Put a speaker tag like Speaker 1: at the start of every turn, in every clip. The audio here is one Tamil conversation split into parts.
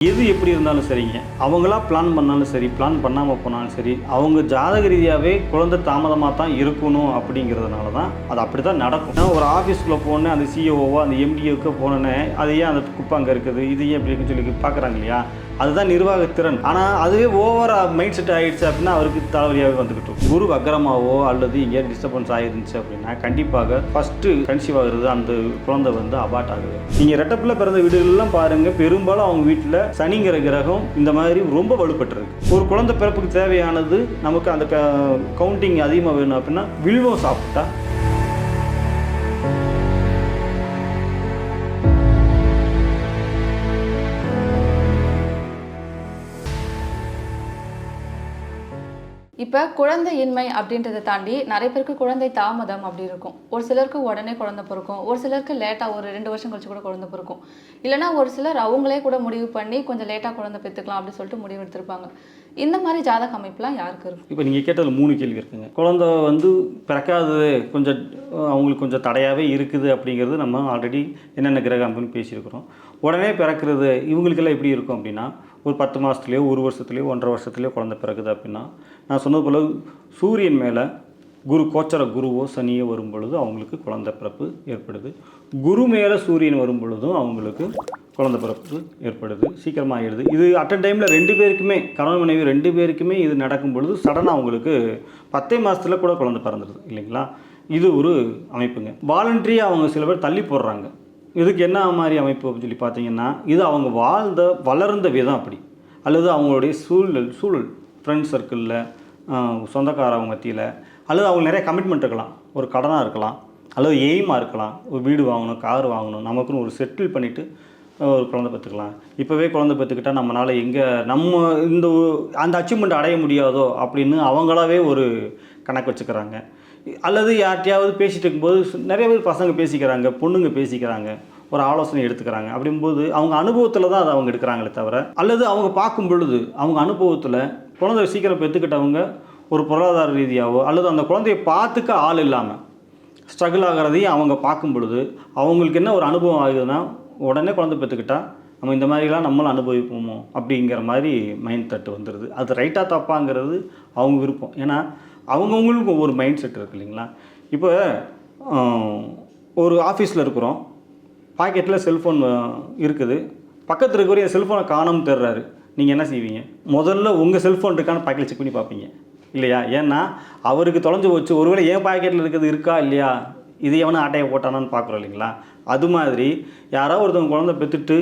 Speaker 1: எது எப்படி இருந்தாலும் சரிங்க. அவங்களா பிளான் பண்ணாலும் சரி பிளான் பண்ணாமல் போனாலும் சரி அவங்க ஜாதக ரீதியாகவே குழந்தை தாமதமாக தான் இருக்கணும் அப்படிங்கிறதுனால தான் அது அப்படி தான் நடக்கும். நான் ஒரு ஆஃபீஸ்க்குள்ளே போனேன் அந்த சிஓஓவோ அந்த எம்டிஓக்கு போனேன்னே அது ஏன் அந்த குப்பை அங்கே இருக்குது இது ஏன் இப்படி இருக்குன்னு சொல்லி பார்க்குறாங்க இல்லையா? அதுதான் நிர்வாகத்திறன் ஆனால் அதுவே ஓவரா மைண்ட் செட் ஆகிடுச்சு அப்படின்னா அவருக்கு தலைவலியாகவே வந்துக்கிட்டு குரு அக்கிரமாவோ அல்லது எங்கேயாவது டிஸ்டர்பன்ஸ் ஆயிருந்துச்சு அப்படின்னா கண்டிப்பாக ஃபஸ்ட்டு கன்சீவ் ஆகுறது அந்த குழந்தை வந்து அபார்ட் ஆகுது. நீங்கள் ரெட்டப்பில் பிறந்த வீடுகள்லாம் பாருங்கள் பெரும்பாலும் அவங்க வீட்டில் சனிங்கிற கிரகம் இந்த மாதிரி ரொம்ப வலுப்பட்டுருக்கு ஒரு குழந்தை பிறப்புக்கு தேவையானது நமக்கு அந்த கவுண்டிங் அதிகமாக வேணும் அப்படின்னா வில்வம் சாப்பிட்டா
Speaker 2: இப்போ குழந்தையின்மை அப்படின்றத தாண்டி நிறைய பேருக்கு குழந்தை தாமதம் அப்படி இருக்கும். ஒரு சிலருக்கு உடனே குழந்தை பிறக்கும். ஒரு சிலருக்கு லேட்டாக ஒரு ரெண்டு வருஷம் கழிச்சு கூட குழந்தை பிறக்கும். இல்லைனா ஒரு சிலர் அவங்களே கூட முடிவு பண்ணி கொஞ்சம் லேட்டாக குழந்தை பெற்றுக்கலாம் அப்படின்னு சொல்லிட்டு முடிவு எடுத்திருப்பாங்க. இந்த மாதிரி ஜாதக அமைப்புலாம் யாருக்கு இருக்கும்?
Speaker 1: இப்போ நீங்கள் கேட்டதில் மூணு கேள்வி இருக்குங்க. குழந்தை வந்து பிறக்காதது கொஞ்சம் அவங்களுக்கு கொஞ்சம் தடையாகவே இருக்குது அப்படிங்கிறது நம்ம ஆல்ரெடி என்னென்ன கிரகம் அப்படின்னு பேசியிருக்கிறோம். உடனே பிறக்கிறது இவங்களுக்கெல்லாம் எப்படி இருக்கும் அப்படின்னா ஒரு பத்து மாதத்துலேயோ ஒரு வருஷத்துலேயோ ஒன்றரை வருஷத்துலேயோ குழந்த பிறகுது அப்படின்னா நான் சொன்னது போல் சூரியன் மேலே குரு கோச்சர குருவோ சனியோ வரும் பொழுது அவங்களுக்கு குழந்த பிறப்பு ஏற்படுது. குரு மேலே சூரியன் வரும் பொழுதும் அவங்களுக்கு குழந்த பிறப்பு ஏற்படுது. சீக்கிரமாக ஆகிடுது இது அட் அ டைமில் ரெண்டு பேருக்குமே கணவன் மனைவி ரெண்டு பேருக்குமே இது நடக்கும் பொழுது சடனாக அவங்களுக்கு பத்தே மாதத்துல கூட குழந்த பிறந்துடுது இல்லைங்களா? இது ஒரு அமைப்புங்க. வாலண்டரியாக அவங்க சில பேர் தள்ளி போடுறாங்க. இதுக்கு என்ன மாதிரி அமைப்பு அப்படின்னு சொல்லி பார்த்தீங்கன்னா இது அவங்க வாழ்ந்த வளர்ந்த விதம் அப்படி. அல்லது அவங்களுடைய சூழல் சூழல் ஃப்ரெண்ட்ஸ் சர்க்கிளில் சொந்தக்காரவங்க மத்தியில் அல்லது அவங்க நிறைய கமிட்மெண்ட் இருக்கலாம். ஒரு கடனாக இருக்கலாம். அல்லது எய்மாக இருக்கலாம். ஒரு வீடு வாங்கணும் கார் வாங்கணும். நமக்குன்னு ஒரு செட்டில் பண்ணிவிட்டு ஒரு குழந்தை பெற்றுக்கலாம். இப்போவே குழந்தை பெற்றுக்கிட்டால் நம்மளால் எங்கே நம்ம இந்த அந்த அச்சீவ்மெண்ட் அடைய முடியாதோ அப்படின்னு அவங்களாவே ஒரு கணக்கு வச்சுக்கிறாங்க. அல்லது யார்கிட்டையாவது பேசிகிட்டு இருக்கும்போது நிறைய பேர் பசங்க பேசிக்கிறாங்க பொண்ணுங்க பேசிக்கிறாங்க ஒரு ஆலோசனை எடுத்துக்கிறாங்க அப்படிங்கும்போது அவங்க அனுபவத்தில் தான் அதை அவங்க எடுக்கிறாங்களே தவிர அல்லது அவங்க பார்க்கும் பொழுது அவங்க அனுபவத்தில் குழந்தை சீக்கிரம் பெற்றுக்கிட்டவங்க ஒரு பொருளாதார ரீதியாகவோ அல்லது அந்த குழந்தைய பார்த்துக்க ஆள் இல்லாமல் ஸ்ட்ரகிள் ஆகிறதையும் அவங்க பார்க்கும் பொழுது அவங்களுக்கு என்ன ஒரு அனுபவம் ஆகுதுன்னா உடனே குழந்தை பெற்றுக்கிட்டா நம்ம இந்த மாதிரிலாம் நம்மளும் அனுபவிப்போமோ அப்படிங்கிற மாதிரி மைண்ட் தட்டு வந்துடுது அது ரைட்டாக தப்பாங்கிறது அவங்க விருப்பம். ஏன்னா அவங்கவுங்களுக்கு ஒவ்வொரு மைண்ட் செட் இருக்கு இல்லைங்களா? இப்போ ஒரு ஆஃபீஸில் இருக்கிறோம். பாக்கெட்டில் செல்ஃபோன் இருக்குது. பக்கத்தில் இருக்கிற என் செல்ஃபோனை காணாமல் தர்றாரு நீங்கள் என்ன செய்வீங்க? முதல்ல உங்கள் செல்ஃபோன் இருக்கான்னு பாக்கெட்டில் செக் பண்ணி பார்ப்பீங்க. இல்லையா? ஏன்னா அவருக்கு தொலைஞ்சு போச்சு. ஒருவேளை என் பாக்கெட்டில் இருக்கிறது இருக்கா? இல்லையா? இது எவனை ஆட்டையை போட்டானான்னு பார்க்குறோம் இல்லைங்களா? அது மாதிரி யாராவது ஒருத்தவங்க குழந்தை பெற்றுட்டு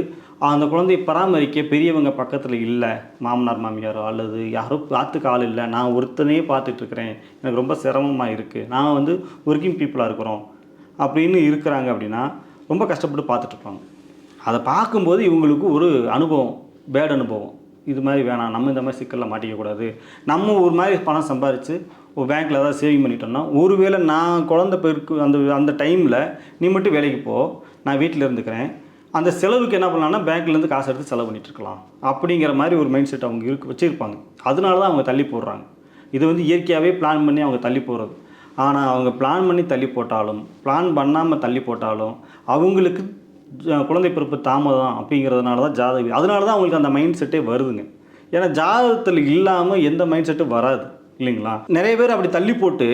Speaker 1: அந்த குழந்தையை பராமரிக்க பெரியவங்க பக்கத்தில் இல்லை மாமனார் மாமியாரோ அல்லது யாரோ பார்த்துக்க ஆள் இல்லை. நான் ஒருத்தனையே பார்த்துட்ருக்குறேன் எனக்கு ரொம்ப சிரமமாக இருக்குது நான் வந்து ஒர்க்கிங் பீப்புளாக இருக்கிறோம். அப்படின்னு இருக்கிறாங்க அப்படின்னா ரொம்ப கஷ்டப்பட்டு பார்த்துட்ருப்பாங்க அதை பார்க்கும்போது இவங்களுக்கு ஒரு அனுபவம் பேட் அனுபவம். இது மாதிரி வேணாம். நம்ம இந்த மாதிரி சிக்கலில் மாட்டிக்கக்கூடாது நம்ம ஒரு மாதிரி பணம் சம்பாரித்து ஒரு பேங்க்கில் ஏதாவது சேவிங் பண்ணிட்டோம்னா ஒருவேளை நான் குழந்த பெருக்கு அந்த அந்த டைமில் நீ மட்டும் வேலைக்கு போ. நான் வீட்டில் இருந்துக்கிறேன். அந்த செலவுக்கு என்ன பண்ணலாம்னா பேங்க்லேருந்து காசு எடுத்து செலவு பண்ணிட்டுருக்கலாம் அப்படிங்கிற மாதிரி ஒரு மைண்ட் செட் அவங்க இருக்கு வச்சுருப்பாங்க. அதனால தான் அவங்க தள்ளி போடுறாங்க. இது வந்து இயற்கையாகவே பிளான் பண்ணி அவங்க தள்ளி போகிறது ஆனால் அவங்க பிளான் பண்ணி தள்ளி போட்டாலும் பிளான் பண்ணாமல் தள்ளி போட்டாலும் அவங்களுக்கு குழந்தை பிறப்பு தாமதம் அப்படிங்கிறதுனால தான் ஜாதகம். அதனால தான் அவங்களுக்கு அந்த மைண்ட் செட்டே வருதுங்க. ஏன்னா ஜாதகத்தில் இல்லாமல் எந்த மைண்ட் செட்டும் வராது இல்லைங்களா? நிறைய பேர் அப்படி தள்ளி போட்டு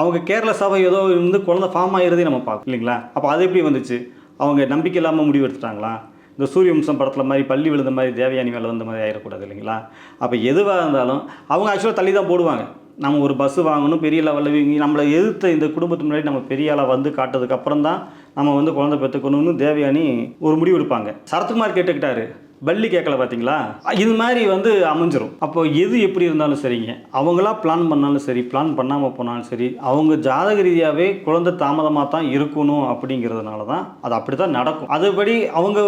Speaker 1: அவங்க கேர்லெஸ்ஸாக ஏதோ இருந்து குழந்தை ஃபார்ம் ஆகிறதே நம்ம பார்க்கணும் இல்லைங்களா? அப்போ அது எப்படி வந்துச்சு? அவங்க நம்பிக்கை இல்லாமல் முடிவு எடுத்துட்டாங்களா? இந்த சூரிய வம்சம் படத்தில் மாதிரி பள்ளி விழுந்த மாதிரி தேவயானி மேலே வந்த மாதிரி ஆகிடக்கூடாது இல்லைங்களா? அப்போ எதுவாக இருந்தாலும் அவங்க ஆக்சுவலாக தள்ளி தான் போடுவாங்க. நம்ம ஒரு பஸ்ஸு வாங்கணும் பெரிய லெவலில் நம்மளை எதிர்த்த இந்த குடும்பத்து முன்னாடி நம்ம பெரிய ஆளாக வந்து காட்டதுக்கு அப்புறம் தான் நம்ம வந்து குழந்தை பெற்றுக்கணும்னு தேவயானி ஒரு முடிவு எடுப்பாங்க. சரத்குமார் கேட்டுக்கிட்டாரு. பள்ளி கேட்கல பார்த்தீங்களா இது மாதிரி வந்து அமைஞ்சிரும். அப்போ எது எப்படி இருந்தாலும் சரிங்க. அவங்களா பிளான் பண்ணாலும் சரி பிளான் பண்ணாமல் போனாலும் சரி அவங்க ஜாதக ரீதியாகவே குழந்தை தாமதமாக தான் இருக்கணும் அப்படிங்கிறதுனால தான் அது அப்படி தான் நடக்கும். அதுபடி அவங்க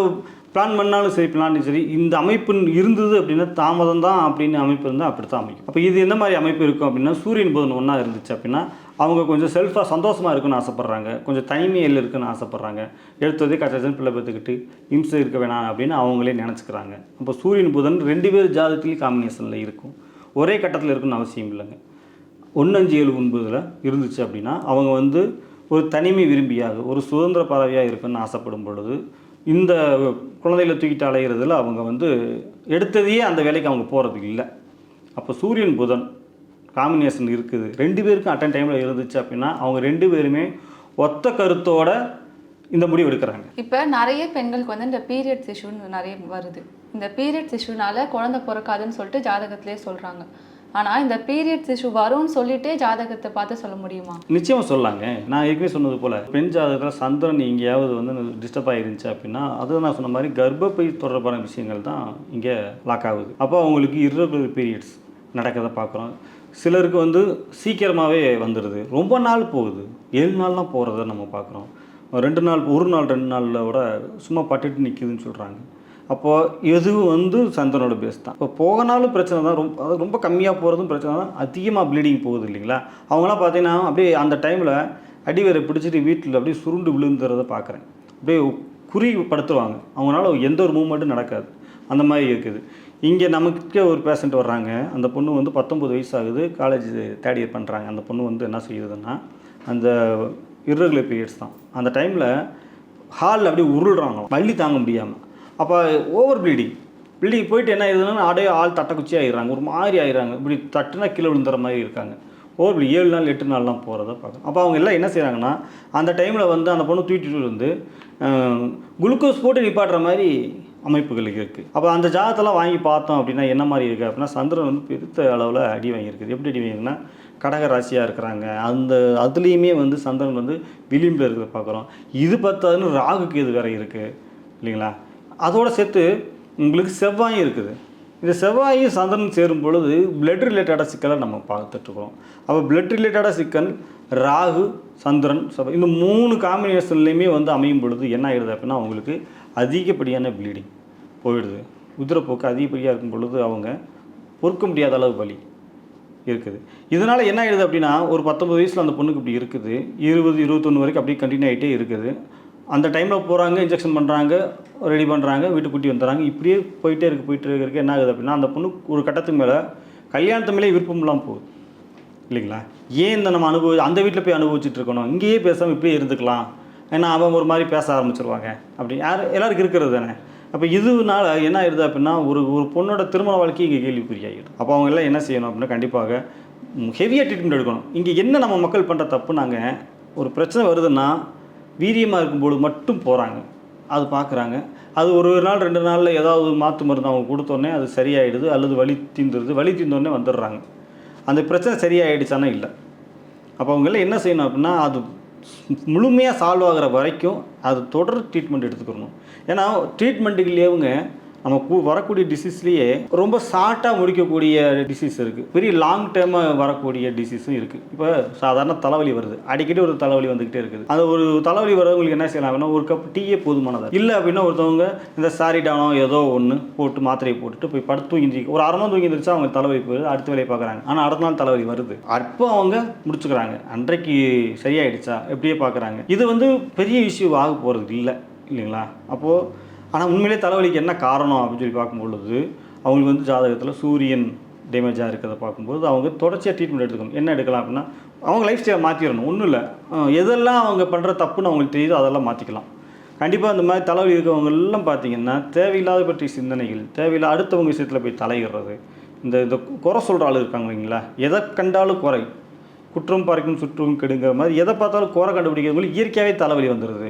Speaker 1: பிளான் பண்ணாலும் சரி பிளான் சரி இந்த அமைப்பு இருந்தது அப்படின்னா தாமதம் தான் அப்படின்னு அமைப்பு இருந்தால் அப்படி தான் அமைக்கும் அப்போ இது எந்த மாதிரி அமைப்பு இருக்கும் அப்படின்னா சூரியன் புதன் ஒன்றா இருந்துச்சு அப்படின்னா அவங்க கொஞ்சம் செல்ஃபாக சந்தோஷமாக இருக்குன்னு ஆசைப்பட்றாங்க. கொஞ்சம் தனிமையில் இருக்குன்னு ஆசைப்பட்றாங்க. எடுத்ததே கச்சன் பிள்ளை பெற்றுக்கிட்டு இம்சை இருக்க வேணாம் அப்படின்னு அவங்களே நினச்சிக்கிறாங்க. அப்போ சூரியன் புதன் ரெண்டு பேர் ஜாதகத்துலேயும் காம்பினேஷனில் இருக்கும். ஒரே கட்டத்தில் இருக்குன்னு அவசியம் இல்லைங்க. ஒன்று அஞ்சு ஏழு ஒன்பதில் இருந்துச்சு அப்படின்னா அவங்க வந்து ஒரு தனிமை விரும்பியாக ஒரு சுதந்திர பறவையாக இருக்குன்னு ஆசைப்படும் பொழுது இந்த குழந்தைகளை தூக்கிட்டு அலைகிறதுல அவங்க வந்து எடுத்ததையே அந்த வேலைக்கு அவங்க போகிறதுக்கு இல்லை. அப்போ சூரியன் புதன் காம்பினேஷன் இருக்குது. ரெண்டு பேருக்கும் அட்டன் டைமில் இருந்துச்சு அப்படின்னா அவங்க ரெண்டு பேருமே ஒத்த கருத்தோட இந்த முடிவு எடுக்கிறாங்க.
Speaker 2: இப்போ நிறைய பெண்களுக்கு வந்து இந்த பீரியட்ஸ் இஷ்யூன்னு நிறைய வருது. இந்த பீரியட்ஸ் இஷ்யூனால குழந்தை பிறக்காதுன்னு சொல்லிட்டு ஜாதகத்திலே சொல்கிறாங்க ஆனால் இந்த பீரியட்ஸ் இஷ்யூ வரும்னு சொல்லிட்டே ஜாதகத்தை பார்த்து சொல்ல முடியுமா?
Speaker 1: நிச்சயமாக சொல்லலாங்க நான் ஏற்கனவே சொன்னது போல் பெண் ஜாதகத்தில் சந்திரன் எங்கேயாவது வந்து டிஸ்டர்ப் ஆகிருந்துச்சு அப்படின்னா அது நான் சொன்ன மாதிரி கர்ப்பப்பை தொடர்பான விஷயங்கள் தான் இங்கே லாக் ஆகுது. அப்போ அவங்களுக்கு இருபது பீரியட்ஸ் நடக்கிறத பார்க்குறோம். சிலருக்கு வந்து சீக்கிரமாகவே வந்துடுது ரொம்ப நாள் போகுது. ஏழு நாள்லாம் போகிறத நம்ம பார்க்குறோம். ரெண்டு நாள் ஒரு நாள் ரெண்டு நாளில் விட சும்மா பட்டுட்டு நிற்கிதுன்னு சொல்கிறாங்க அப்போது எதுவும் வந்து சந்திரனோட பேஸ் தான். இப்போ போகனாலும் பிரச்சனை தான். ரொம்ப அது ரொம்ப கம்மியாக போகிறதும் பிரச்சனை தான். அதிகமாக ப்ளீடிங் போகுது இல்லைங்களா? அவங்களாம் பார்த்தீங்கன்னா அப்படியே அந்த டைமில் அடிவேரை பிடிச்சிட்டு வீட்டில் அப்படியே சுருண்டு விழுந்துறத பார்க்குறேன். அப்படியே குறி படுத்துருவாங்க. அவங்களால எந்த ஒரு மூமெண்ட்டும் நடக்காது. அந்த மாதிரி இருக்குது. இங்கே நமக்கே ஒரு பேஷண்ட் வர்றாங்க. அந்த பொண்ணு வந்து பத்தொம்பது வயசு ஆகுது காலேஜ் தேர்ட் இயர் பண்ணுறாங்க அந்த பொண்ணு வந்து என்ன செய்யுதுன்னா அந்த இர்ரெகுலர் பீரியட்ஸ் தான். அந்த டைமில் ஹாலில் அப்படியே உருள்றாங்களாம். வள்ளி தாங்க முடியாமல் அப்போ ஓவர் ப்ளீடிங் ப்ளீடிங் போயிட்டு என்ன ஆயிடுதுன்னா அடைய ஆள் தட்டக்குச்சி ஆயிடுறாங்க. ஒரு மாதிரி ஆயிடுறாங்க. இப்படி தட்டுனா கீழே விழுந்துற மாதிரி இருக்காங்க. ஓவர் ப்ளீ ஏழு நாள் எட்டு நாள்லாம் போகிறத பார்க்கணும். அப்போ அவங்க எல்லாம் என்ன செய்கிறாங்கன்னா அந்த டைமில் வந்து அந்த பொண்ணு தூக்கிட்டு வந்து குளுக்கோஸ் போட்டு நிப்பாட்டுற மாதிரி அமைப்புகள் இருக்குது அப்போ அந்த ஜாதத்தெல்லாம் வாங்கி பார்த்தோம் அப்படின்னா என்ன மாதிரி இருக்குது அப்படின்னா சந்திரன் வந்து பெருத்த அளவில் அடி வாங்கியிருக்குது எப்படி அடி வாங்கியிருக்குன்னா கடக ராசியாக இருக்கிறாங்க. அந்த அதுலேயுமே வந்து சந்திரன் வந்து விளிம்பில் இருக்கிறத பார்க்குறோம். இது பத்தாதுன்னு ராகுக்கு இது வேறு இருக்குது இல்லைங்களா? அதோடு சேர்த்து உங்களுக்கு செவ்வாயும் இருக்குது. இந்த செவ்வாயும் சந்திரன் சேரும் பொழுது பிளட் ரிலேட்டடாக சிக்கலை நம்ம பார்த்துட்ருக்கோம் அப்போ பிளட் ரிலேட்டடாக சிக்கல் ராகு சந்திரன் செவ்வாய் இந்த மூணு காம்பினேஷன்லேயுமே வந்து அமையும் பொழுது என்ன ஆகிடுது அப்படின்னா அவங்களுக்கு அதிகப்படியான ப்ளீடிங் போயிடுது. உதிரப்போக்கு அதிகப்படியாக இருக்கும் பொழுது அவங்க பொறுக்க முடியாத அளவு வலி இருக்குது. இதனால் என்ன ஆயிடுது அப்படின்னா ஒரு பத்தொம்பது வயசில் அந்த பொண்ணுக்கு இப்படி இருக்குது. இருபது இருபத்தொன்று வரைக்கும் அப்படியே கண்டினியூ ஆகிட்டே இருக்குது. அந்த டைமில் போகிறாங்க இன்ஜெக்ஷன் பண்ணுறாங்க ரெடி பண்ணுறாங்க வீட்டுக்குட்டி வந்துடுறாங்க. இப்படியே போயிட்டே இருக்கு போயிட்டு இருக்கிறதுக்கு என்ன ஆகுது அப்படின்னா அந்த பொண்ணு ஒரு கட்டத்துக்கு மேலே கல்யாணத்து மேலே விருப்பம் இல்லாமல் போகுது. இல்லைங்களா? ஏன் இந்த நம்ம அனுபவி அந்த வீட்டில் போய் அனுபவிச்சுட்டு இருக்கணும்? இங்கேயே பேசாமல் இப்படியே இருந்துக்கலாம். ஏன்னா அவன் ஒரு மாதிரி பேச ஆரம்பிச்சிருவாங்க. அப்படி யார் எல்லாருக்கும் இருக்கிறது தானே. அப்போ இதுனால என்ன ஆயிடுது அப்படின்னா ஒரு ஒரு பொண்ணோட திருமண வாழ்க்கை இங்கே கேள்விக்குறியாகிடும். அப்போ அவங்க எல்லாம் என்ன செய்யணும் அப்படின்னா கண்டிப்பாக ஹெவியாக ட்ரீட்மெண்ட் எடுக்கணும். இங்கே என்ன நம்ம மக்கள் பண்ணுற தப்பு நாங்கள் ஒரு பிரச்சனை வருதுன்னா வீரியமாக இருக்கும்போது மட்டும் போகிறாங்க அது பார்க்குறாங்க அது ஒரு ஒரு நாள் ரெண்டு நாளில் ஏதாவது மாற்று மருந்து அவங்க கொடுத்தோன்னே அது சரியாயிடுது அல்லது வலி தீந்துடுது வலி தீந்தோடனே வந்துடுறாங்க. அந்த பிரச்சனை சரியாயிடுச்சானா இல்லை. அப்போ அவங்கெல்லாம் என்ன செய்யணும் அப்படின்னா அது முழுமையாக சால்வ் ஆகிற வரைக்கும் அது தொடர் ட்ரீட்மெண்ட் எடுத்துக்கணும். ஏன்னா ட்ரீட்மெண்ட்டுக்குள்ளேயவங்க நம்ம வரக்கூடிய டிசீஸ்லேயே ரொம்ப ஷார்ட்டாக முடிக்கக்கூடிய டிசீஸ் இருக்குது பெரிய லாங் டேர்மாக வரக்கூடிய டிசீஸும் இருக்குது இப்போ சாதாரண தலைவலி வருது. அடிக்கடி ஒரு தலைவலி வந்துக்கிட்டே இருக்குது. அது ஒரு தலைவலி வரவங்களுக்கு என்ன செய்யலாம் அப்படின்னா ஒரு கப் டீயே போதுமானது? இல்லை அப்படின்னா ஒருத்தவங்க இந்த சாரி டானோ ஏதோ ஒன்று போட்டு மாத்திரையை போட்டுட்டு போய் படுத்து தூங்கி ஒரு அரை மணி தூங்கி இருந்துச்சா அவங்க தலைவலி போயிடுது. அடுத்த வேலையை பார்க்குறாங்க. ஆனால் அடுத்த நாள் தலைவலி வருது. அப்போ அவங்க முடிச்சுக்கிறாங்க. அன்றைக்கு சரியாயிடுச்சா? எப்படியே பார்க்குறாங்க. இது வந்து பெரிய இஷ்யூ ஆக போகிறது இல்லை. இல்லைங்களா? அப்போது ஆனால் உண்மையிலே தலைவலிக்கு என்ன காரணம் அப்படின்னு சொல்லி பார்க்கும்பொழுது அவங்களுக்கு வந்து ஜாதகத்தில் சூரியன் டேமேஜாக இருக்கிறத பார்க்கும்போது அவங்க தொடர்ச்சியாக ட்ரீட்மெண்ட் எடுத்துக்கணும். என்ன எடுக்கலாம் அப்படின்னா அவங்க லைஃப் ஸ்டைலை மாற்றிடணும் ஒன்றும் இல்லை. எதெல்லாம் அவங்க பண்ணுற தப்புன்னு அவங்களுக்கு தெரியுதோ அதெல்லாம் மாற்றிக்கலாம் கண்டிப்பாக அந்த மாதிரி தலைவலி இருக்கவங்க எல்லாம் பார்த்தீங்கன்னா தேவையில்லாத பற்றிய சிந்தனைகள் தேவையில்லாத அடுத்தவங்க விஷயத்தில் போய் தலையிடுறது இந்த இந்த குறை சொல்கிற ஆள் இருக்காங்க இல்லைங்களா? எதை கண்டாலும் குறை. குற்றம் பறைக்கும் சுற்றும் கெடுங்கிற மாதிரி எதை பார்த்தாலும் குறை கண்டுபிடிக்கிறவங்களுக்கு இயற்கையாகவே தலைவலி வந்துடுது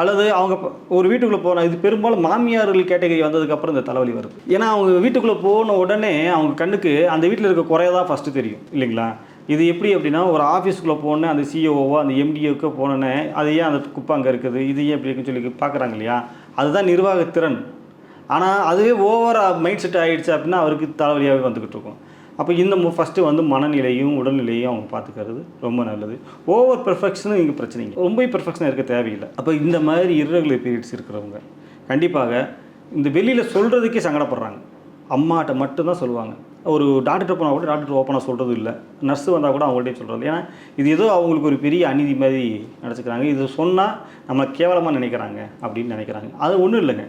Speaker 1: அல்லது அவங்க ஒரு வீட்டுக்குள்ளே போனால் இது பெரும்பாலும் மாமியார்கள் கேட்டகரி வந்ததுக்கப்புறம் இந்த தலைவலி வருது. ஏன்னா அவங்க வீட்டுக்குள்ளே போன உடனே அவங்க கண்ணுக்கு அந்த வீட்டில் இருக்க குறைய தான் ஃபஸ்ட்டு தெரியும் இல்லைங்களா? இது எப்படி அப்படின்னா ஒரு ஆஃபீஸ்க்குள்ளே போனேன் அந்த சிஓஓவோ அந்த எம்டிஓக்கோ போனோன்னே அது ஏன் அந்த குப்பை அங்கே இருக்குது இது ஏன் எப்படி இருக்குன்னு சொல்லி பார்க்குறாங்க இல்லையா? அதுதான் நிர்வாகத்திறன் ஆனால் அதுவே ஓவராக மைண்ட் செட் ஆகிடுச்சு அப்படின்னா அவருக்கு தலைவலியாகவே வந்துக்கிட்டு இருக்கும். அப்போ இந்த ஃபஸ்ட்டு வந்து மனநிலையும் உடல்நிலையும் அவங்க பார்த்துக்கிறது ரொம்ப நல்லது. ஓவர் பெர்ஃபெக்ஷனும் இங்கே பிரச்சனை இல்லை. ரொம்ப பெர்ஃபெக்ஷனாக இருக்க தேவையில்லை. அப்போ இந்த மாதிரி இரகுலர் பீரியட்ஸ் இருக்கிறவங்க கண்டிப்பாக இந்த வெளியில் சொல்கிறதுக்கே சங்கடப்படுறாங்க. அம்மாட்ட மட்டும்தான் சொல்லுவாங்க. ஒரு டாக்டர் போனால் கூட டாக்டர் ஓப்பனாக சொல்கிறது இல்லை. நர்ஸு வந்தால் கூட அவங்கள்ட்டே சொல்கிறது ஏன்னா இது ஏதோ அவங்களுக்கு ஒரு பெரிய அநீதி மாதிரி நினச்சிக்கிறாங்க இது சொன்னால் நம்மளை கேவலமாக நினைக்கிறாங்க அப்படின்னு நினைக்கிறாங்க. அது ஒன்றும் இல்லைங்க.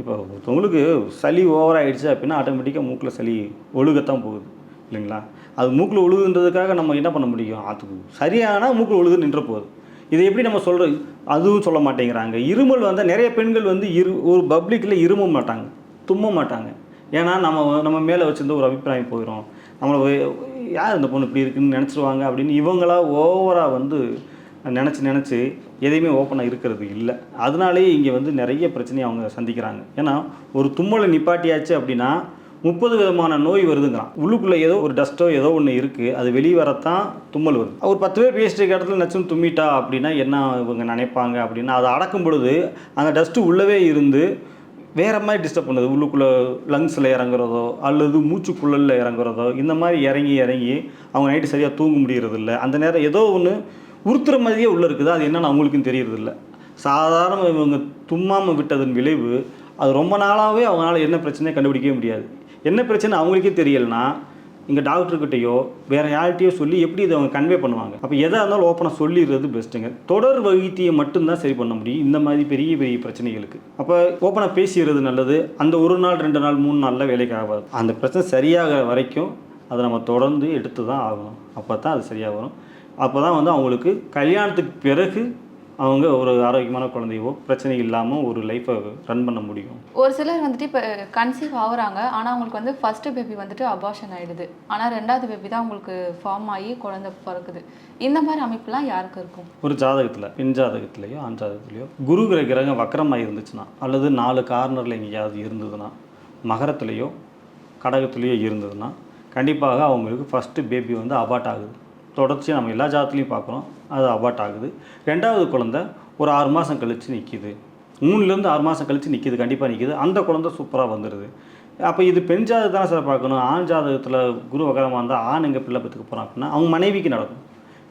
Speaker 1: இப்போ ஒருத்தவங்களுக்கு சளி ஓவராகிடுச்சு அப்படின்னா ஆட்டோமேட்டிக்காக மூக்கில் சளி ஒழுகத்தான் போகுது. இல்லைங்களா? அது மூக்கில் உழுதுன்றதுக்காக நம்ம என்ன பண்ண முடியும்? அது சரியானா மூக்கில் உழுது நின்ற போகுது. இதை எப்படி நம்ம சொல்கிறது அதுவும் சொல்ல மாட்டேங்கிறாங்க. இருமல் வந்தால் நிறைய பெண்கள் வந்து இரு ஒரு பப்ளிக்கில் இரும மாட்டாங்க. தும்ம மாட்டாங்க. ஏன்னா நம்ம நம்ம மேலே வச்சுருந்த ஒரு அபிப்பிராயம் போயிடும் நம்மளை யார் இந்த பொண்ணு இப்படி இருக்குன்னு நினச்சிருவாங்க அப்படின்னு இவங்களா ஓவராக வந்து நினச்சி நினச்சி எதையுமே ஓப்பனாக இருக்கிறது இல்லை. அதனாலேயே இங்கே வந்து நிறைய பிரச்சனையை அவங்க சந்திக்கிறாங்க. ஏன்னா ஒரு தும்மலை நிப்பாட்டியாச்சு அப்படின்னா முப்பது விதமான நோய் வருதுங்கிறான். உள்ளுக்குள்ளே ஏதோ ஒரு டஸ்ட்டோ ஏதோ ஒன்று இருக்குது அது வெளியே வரத்தான் தும்மல் வருது. ஒரு பத்து பேர் பேசிட்டு இருக்க இடத்துல நச்சுன்னு தும்மிட்டா அப்படின்னா என்ன இவங்க நினைப்பாங்க அப்படின்னா அதை அடக்கும் பொழுது அந்த டஸ்ட்டு உள்ளவே இருந்து வேற மாதிரி டிஸ்டர்ப் பண்ணுது. உள்ளுக்குள்ளே லங்ஸில் இறங்குறதோ அல்லது மூச்சுக்குள்ளலில் இறங்குறதோ இந்த மாதிரி இறங்கி இறங்கி அவங்க நைட்டு சரியாக தூங்க முடியறதில்ல. அந்த நேரம் ஏதோ ஒன்று உறுத்துற மாதிரியே உள்ளே இருக்குது. அது என்னென்னு அவங்களுக்கும் தெரியறதில்ல. சாதாரண இவங்க தும்மாமல் விட்டதன் விளைவு அது ரொம்ப நாளாகவே அவங்களால என்ன பிரச்சனையை கண்டுபிடிக்கவே முடியாது. என்ன பிரச்சனை அவங்களுக்கே தெரியலனா இங்கே டாக்டர்கிட்டையோ வேறு யார்கிட்டயோ சொல்லி எப்படி இதை அவங்க கன்வே பண்ணுவாங்க? அப்போ எதாக இருந்தாலும் ஓப்பனாக சொல்லிடுறது பெஸ்ட்டுங்க தொடர் வைத்தியை மட்டும்தான் சரி பண்ண முடியும். இந்த மாதிரி பெரிய பெரிய பிரச்சனைகளுக்கு. அப்போ ஓப்பனாக பேசிடுறது நல்லது. அந்த ஒரு நாள் ரெண்டு நாள் மூணு நாளில் வேலைக்கு ஆகாது. அந்த பிரச்சனை சரியாகிற வரைக்கும் அதை நம்ம தொடர்ந்து எடுத்து தான் ஆகணும். அப்போ தான் அது சரியாக வரும். அப்போ தான் வந்து அவங்களுக்கு கல்யாணத்துக்கு பிறகு அவங்க ஒரு ஆரோக்கியமான குழந்தையோ பிரச்சனை இல்லாமல் ஒரு லைஃப்பை ரன் பண்ண முடியும்.
Speaker 2: ஒரு சிலர் வந்துட்டு இப்போ கன்சீவ் ஆகுறாங்க. ஆனால் அவங்களுக்கு வந்து ஃபர்ஸ்ட் பேபி வந்துட்டு அபார்ஷன் ஆயிடுது. ஆனால் ரெண்டாவது பேபி தான் உங்களுக்கு ஃபார்ம் ஆகி குழந்தை பிறக்குது. இந்த மாதிரி அமைப்புலாம் யாருக்கு இருக்கும்?
Speaker 1: ஒரு ஜாதகத்தில் பெண் ஜாதகத்திலேயோ ஆண் ஜாதகத்திலேயோ குருகிற கிரகம் வக்கரமாக இருந்துச்சுன்னா அல்லது நாலு கார்னரில் எங்கேயாவது இருந்ததுன்னா மகரத்துலேயோ கடகத்துலேயோ இருந்ததுன்னா கண்டிப்பாக அவங்களுக்கு ஃபஸ்ட்டு பேபி வந்து அபார்ட் ஆகுது. தொடர்ச்சியாக நம்ம எல்லா ஜாதத்துலேயும் பார்க்குறோம். அது அபார்ட் ஆகுது. ரெண்டாவது குழந்தை ஒரு ஆறு மாதம் கழித்து நிற்கிது மூணுலேருந்து ஆறு மாதம் கழித்து நிற்கிது கண்டிப்பாக நிற்கிது அந்த குழந்தை சூப்பராக வந்துடுது அப்போ இது பெண் ஜாதகம் தானே சார் பார்க்கணும்? ஆண் ஜாதகத்தில் குரு வகரமாக இருந்தால் ஆண் எங்கள் பிள்ளை பத்துக்கு போகிறான் அப்படின்னா அவங்க மனைவிக்கு நடக்கும்.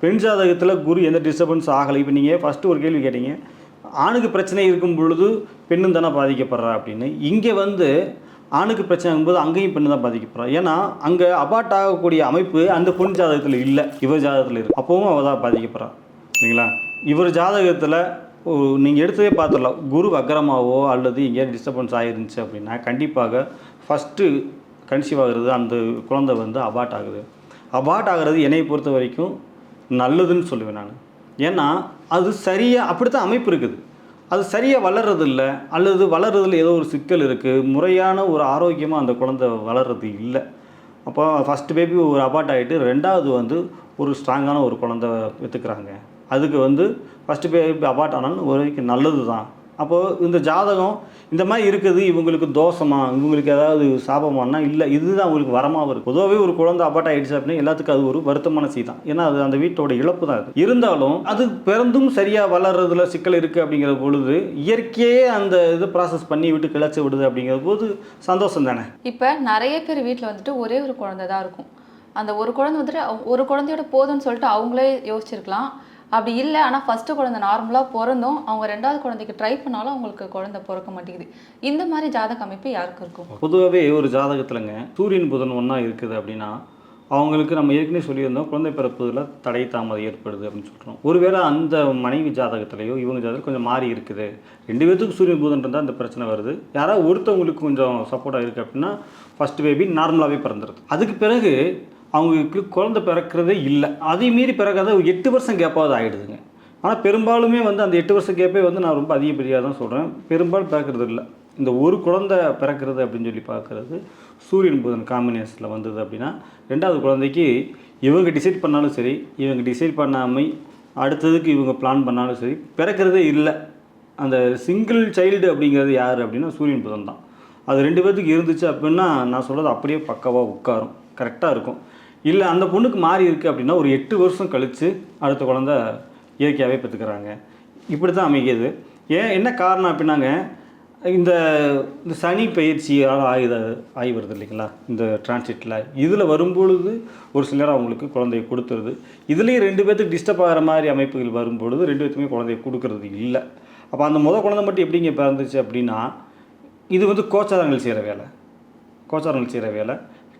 Speaker 1: பெண் ஜாதகத்தில் குரு எந்த டிஸ்டர்பன்ஸ் ஆகலை. இப்போ நீங்கள் ஃபஸ்ட்டு ஒரு கேள்வி கேட்டீங்க. ஆணுக்கு பிரச்சனை இருக்கும் பொழுது பெண்ணும் தானே பாதிக்கப்படுறா அப்படின்னு. இங்கே வந்து ஆணுக்கு பிரச்சனை ஆகும்போது அங்கேயும் பெண்ணு தான் பாதிக்கப்படுறா. ஏன்னா அங்கே அபார்ட் ஆகக்கூடிய அமைப்பு அந்த பொன் ஜாதகத்தில் இல்லை. இவர் ஜாதகத்தில் இருக்கு. அப்போவும் அவள் தான் பாதிக்கப்படுறா. சரிங்களா இவர் ஜாதகத்தில் நீங்கள் எடுத்ததே பார்த்துடலாம். குரு வக்கரமாவோ அல்லது எங்கேயாவது டிஸ்டர்பன்ஸ் ஆகிருந்துச்சு அப்படின்னா கண்டிப்பாக ஃபஸ்ட்டு கன்சீவ் ஆகிறது அந்த குழந்தை வந்து அபார்ட் ஆகுது. அபார்ட் ஆகிறது என்னை பொறுத்த வரைக்கும் நல்லதுன்னு சொல்லுவேன் நான். ஏன்னா அது சரியாக அப்படி தான் அமைப்பு இருக்குது. அது சரியாக வளர்றதில்ல அல்லது வளர்றதில் ஏதோ ஒரு சிக்கல் இருக்குது முறையான ஒரு ஆரோக்கியமாக அந்த குழந்தை வளர்றது இல்லை. அப்போ ஃபஸ்ட் பேபி ஒரு அபார்ட் ஆகிட்டு ரெண்டாவது வந்து ஒரு ஸ்ட்ராங்கான ஒரு குழந்தை விற்றுக்குறாங்க அதுக்கு வந்து ஃபஸ்ட்டு பேபி அபார்ட் ஆனாலும் ஒரு வரைக்கும் நல்லது தான் அப்போது இந்த ஜாதகம் இந்த மாதிரி இருக்குது இவங்களுக்கு தோஷமா இவங்களுக்கு ஏதாவது சாபமானா இல்லை இதுதான் அவங்களுக்கு வரமாக இருக்குது பொதுவாகவே ஒரு குழந்தை அபார்ட் ஆகிடுச்சு அப்படின்னா எல்லாத்துக்கும் அது ஒரு வருத்தமான செய்தி தான். ஏன்னா அது அந்த வீட்டோட இழப்பு தான் அது. இருந்தாலும் அது பிறந்தும் சரியாக வளர்றதுல சிக்கல் இருக்குது அப்படிங்கிற பொழுது இயற்கையே அந்த இது ப்ராசஸ் பண்ணி விட்டு கிளச்சி விடுது அப்படிங்கிற போது சந்தோஷம் தானே?
Speaker 2: இப்போ நிறைய பேர் வீட்டில் வந்துட்டு ஒரே ஒரு குழந்தை தான் இருக்கும். அந்த ஒரு குழந்தை வந்துட்டு ஒரு குழந்தையோட போதும்னு சொல்லிட்டு அவங்களே யோசிச்சிருக்கலாம். அப்படி இல்லை ஆனால் ஃபஸ்ட்டு குழந்தை நார்மலாக பிறந்தும் அவங்க ரெண்டாவது குழந்தைக்கு ட்ரை பண்ணாலும் அவங்களுக்கு குழந்தை பிறக்க மாட்டேங்குது. இந்த மாதிரி ஜாதக அமைப்பு யாருக்கு இருக்கும்?
Speaker 1: பொதுவாகவே ஒரு ஜாதகத்துலங்க சூரியன் புதன் ஒன்றா இருக்குது அப்படின்னா அவங்களுக்கு நம்ம ஏற்கனவே சொல்லியிருந்தோம் குழந்தை பிறப்பதில் தடை தாமதம் ஏற்படுது அப்படின்னு சொல்கிறோம் ஒருவேளை அந்த மனைவி ஜாதகத்திலையோ இவங்க ஜாதகம் கொஞ்சம் மாறி இருக்குது. ரெண்டு பேர்த்துக்கு சூரியன் புதன் இருந்தால் அந்த பிரச்சனை வருது. யாராவது ஒருத்தவங்களுக்கு கொஞ்சம் சப்போர்ட்டாக இருக்குது அப்படின்னா ஃபஸ்ட் பேபி நார்மலாகவே பிறந்துருது. அதுக்கு பிறகு அவங்களுக்கு குழந்த பிறக்கிறதே இல்லை. அதை மீறி பிறக்காத ஒரு எட்டு வருஷம் கேப்பாவது ஆகிடுதுங்க ஆனால் பெரும்பாலுமே வந்து அந்த எட்டு வருஷம் கேப்பே வந்து நான் ரொம்ப அதிகப்படியாக தான் சொல்கிறேன் பெரும்பாலும் பிறக்கிறது இல்லை. இந்த ஒரு குழந்தை பிறக்கிறது அப்படின்னு சொல்லி பார்க்குறது சூரியன் புதன் காம்பினேஷனில் வந்தது அப்படின்னா ரெண்டாவது குழந்தைக்கு இவங்க டிசைட் பண்ணாலும் சரி இவங்க டிசைட் பண்ணாமல் அடுத்ததுக்கு இவங்க பிளான் பண்ணாலும் சரி பிறக்கிறதே இல்லை. அந்த சிங்கிள் சைல்டு அப்படிங்கிறது யார் அப்படின்னா சூரியன் புதன் தான். அது ரெண்டு பேர்த்துக்கு இருந்துச்சு அப்படின்னா நான் சொல்கிறது அப்படியே பக்காவாக உட்காரும். கரெக்டாக இருக்கும். இல்லை அந்த பொண்ணுக்கு மாறி இருக்குது அப்படின்னா ஒரு எட்டு வருஷம் கழித்து அடுத்த குழந்த இயற்கையாகவே பெற்றுக்கிறாங்க இப்படி தான் அமைகிறது. ஏன் என்ன காரணம் அப்படின்னாங்க இந்த இந்த சனி பயிற்சியால் ஆயுத ஆகி வருது இல்லைங்களா? இந்த டிரான்சிட்டில் இதில் வரும்பொழுது ஒரு சிலர் அவங்களுக்கு குழந்தைய கொடுத்துருது. இதுலேயும் ரெண்டு பேர்த்துக்கு டிஸ்டர்ப் ஆகிற மாதிரி அமைப்புகள் வரும்பொழுது ரெண்டு பேர்த்துமே குழந்தைய கொடுக்கறது இல்லை. அப்போ அந்த முத குழந்தை மட்டும் எப்படிங்க பிறந்துச்சு அப்படின்னா இது வந்து கோச்சாரங்கள் செய்கிற வேலை. கோச்சாரங்கள் செய்கிற வேலை.